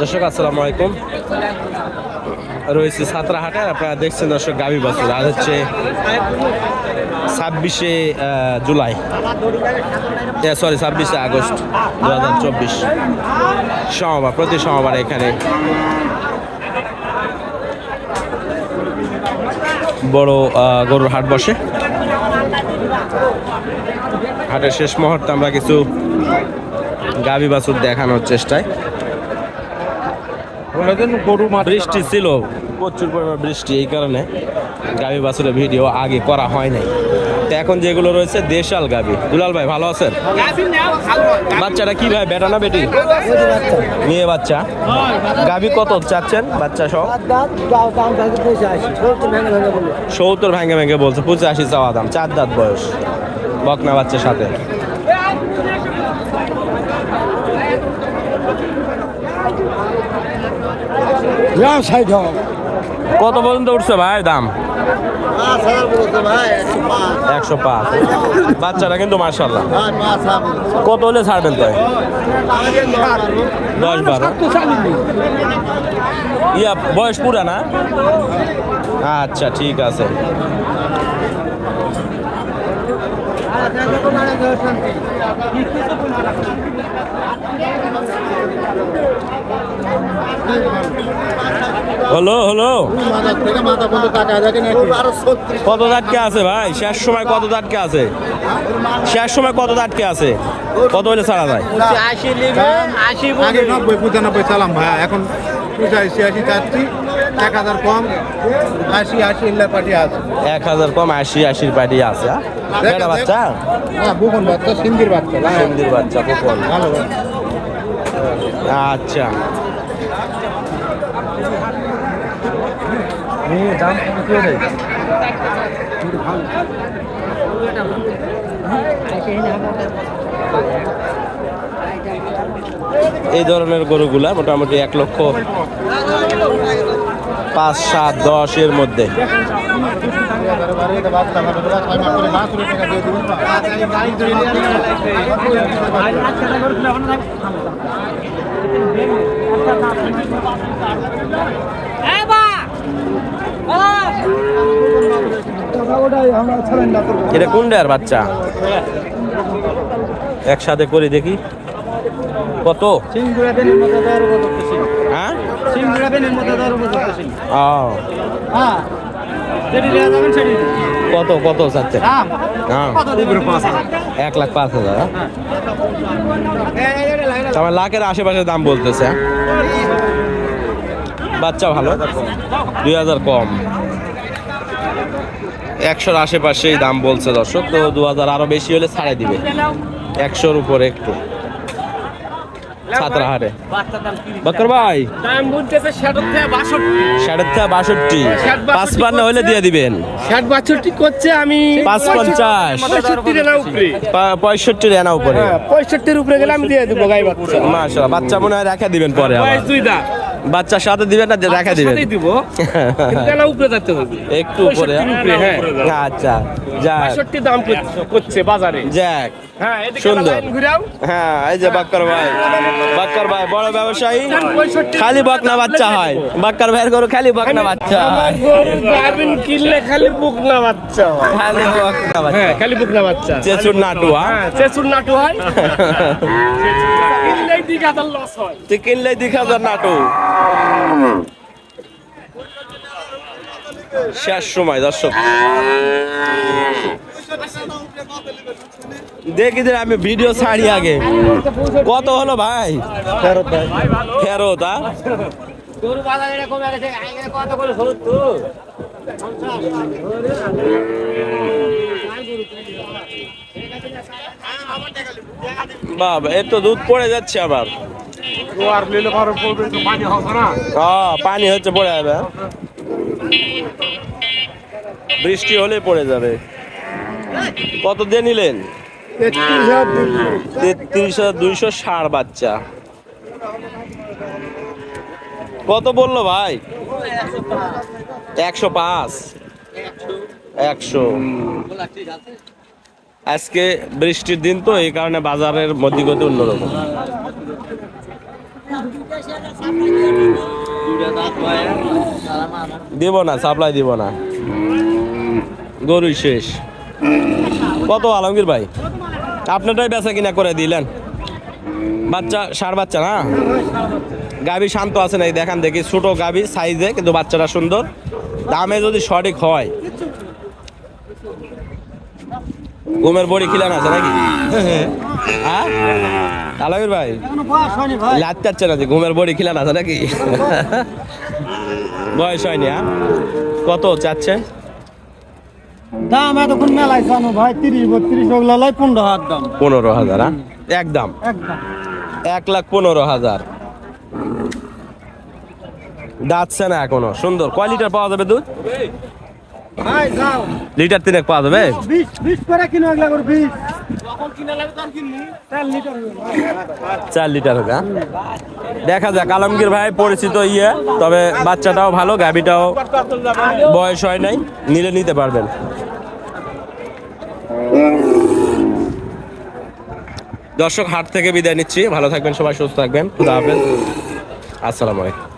দর্শক, আসসালামু আলাইকুম। রয়েছে সাতরাহাটে আপনারা দেখছেন দর্শক, গাবি বাসুর আজ হচ্ছে ছাব্বিশে জুলাই। সরি ছাব্বিশে আগস্ট দু হাজার চব্বিশ। সোমবার, প্রতি সোমবার এখানে বড় গরুর হাট বসে। হাটের শেষ মুহূর্তে আমরা কিছু গাবি বাছুর দেখানোর চেষ্টায়। বৃষ্টি ছিল, প্রচুর পরিমাণ বৃষ্টি এই কারণে গাবি বাছুরের ভিডিও আগে করা হয় নাই। এখন যেগুলো রয়েছে, দেশাল গাবি। দুলাল ভাই, ভালো আছেন? বাচ্চাটা কি ভাই, বেটা না বেটি? মেয়ে বাচ্চা। গাবি কত চাচ্ছেন, বাচ্চা সহ? সত্তর ভেঙে ভেঙে বলছে, পঁচাশি চাওয়া দাম, চার দাঁত বয়স। বকনা বাচ্চার সাথে। কত পর্যন্ত উঠছে ভাই দাম? একশো পাঁচ। বাচ্চাটা কিন্তু মার্শাল্লাহ কত হলে ছাড়বেন তাই? দশ বারো। ইয়া, বয়স পুরা না? আচ্ছা ঠিক আছে। হলো হলো। কত দাঁতকে আছে ভাই? শেষ সময় কত দাঁতকে আছে? শেষ সময় কত দাঁতকে আছে? কত হলে ছাড়া যায়? আগে নব্বই পঁচানব্বই চালাম ভাই এখন পঁচাশি আশি চাচ্ছি এক হাজার কম আশি আশি পার্টি আছে এক হাজার কম আশি আশির পাটি আছে? বেটা বাচ্চা? হ্যাঁ বুকুন বাচ্চা সিন্দির বাচ্চা ভাই। মন্দির বাচ্চা কোকল ভালো আচ্ছা এই ধরনের গরুগুলা মোটামুটি এক লক্ষ পাঁচ সাত দশ এর মধ্যে এটা বাচ্চা ভালো, এটা ছয় মাস করে পাঁচ কোটি টাকা দিয়ে দিবো। এটা কোন ডেয়ার বাচ্চা? একসাথে করে দেখি। কত? হ্যাঁ? কত কত চাচ্ছে? হ্যাঁ। এক লাখ পাঁচ হাজার হ্যাঁ? তারপর লাখের আশেপাশে দাম বলতেছে? বাচ্চা ভালো, দুই হাজার কম। একশোর আশেপাশেই দাম বলছে দর্শক তো দু হাজার আরও বেশি হলে ছাড়ে দিবে। একশোর উপরে একটু। বকর ভাই। থেকে বাষট্টি। হলে দিয়ে দিবেন। ষাট বাষট্টি করছে আমি পাঁচ পঞ্চাশ পঁয়ষট্টি রেনা উপরে। হ্যাঁ পঁয়ষট্টির উপরে গেলে আমি দিয়ে দেবো গাই বাচ্চা। মনে হয় রেখে দিবেন পরে দুই দাঁত। বাচ্চার সাথে দিবেন না যে রেখে দিবেন। দিব। উপরে যেতে হবে। একটু উপরে। হ্যাঁ। আচ্ছা যাক। দাম করছে- বাজারে। যাক হ্যাঁ সুন্দর। হ্যাঁ এই যে বাক্কর ভাই। বাক্কর ভাই বড় ব্যবসায়ী। খালি বকনা বাচ্চা হয়। বাক্কর ভাইয়ের গরু খালি বকনা বাচ্চা হয়। কিনলে খালি বুকনা বাচ্চা হয়। খালি বকনা বাচ্চা। হ্যাঁ খালি বুকনা বাচ্চা। চেচুর নাটু হ্যাঁ। চেচুর নাটু লস হয়। তুই কিনলে দিক হাজার নাটু শেষ সময় দর্শক দেখি যে আমি ভিডিও ছাড়ি আগে। কত হলো ভাই? ফেরত ভাই। ফেরত হ্যাঁ? গরু বাজারে এরকম আগে কত করে বাবা এর তো দুধ পড়ে যাচ্ছে আবার। পানি হ্যাঁ পানি হচ্ছে পড়ে যাবে? বৃষ্টি হলে পড়ে যাবে। কত দিয়ে নিলেন? তেত্রিশ হাজার দুইশো ষাট বাচ্চা। কত বলল ভাই? একশো পাঁচ। একশো। আজকে বৃষ্টির দিন তো, এই কারণে বাজারের মধ্যগতি অন্যরকম। দিব না সাপ্লাই দিব না। গরুই শেষ। কত আলমগীর ভাই? আপনারটাই বেচা কিনা করে দিলেন। বাচ্চা, সার বাচ্চা না? গাবি শান্ত আছে নাই দেখান দেখি। ছোট গাবি সাইজে কিন্তু বাচ্চাটা সুন্দর। দামে যদি সঠিক হয়। ঘুমের বড়ি খিলান আছে নাকি? হ্যাঁ। আলমগীর ভাই? না যে বড়ি খিলান আছে নাকি? বয়স হয়নি হ্যাঁ? কত চাচ্ছে? দাম এতক্ষণ মেলায় জানো ভাই তিরিশ বত্রিশ ওগুলো লাই পনেরো হাত দাম। পনেরো হাজার হ্যাঁ? একদম। এক লাখ পনেরো হাজার। দাঁতছে না এখনও। সুন্দর। কোয়ালিটার পাওয়া যাবে দুধ? লিটার তিনেক পাওয়া যাবে? চার লিটার হোক হ্যাঁ? দেখা যাক আলমগীর ভাই পরিচিত ইয়ে তবে বাচ্চাটাও ভালো গাবিটাও বয়স হয় নাই নিলে নিতে পারবেন। দর্শক হাট থেকে বিদায় নিচ্ছি। ভালো থাকবেন সবাই সুস্থ থাকবেন। খুদা হাফেজ। আসসালামু আলাইকুম।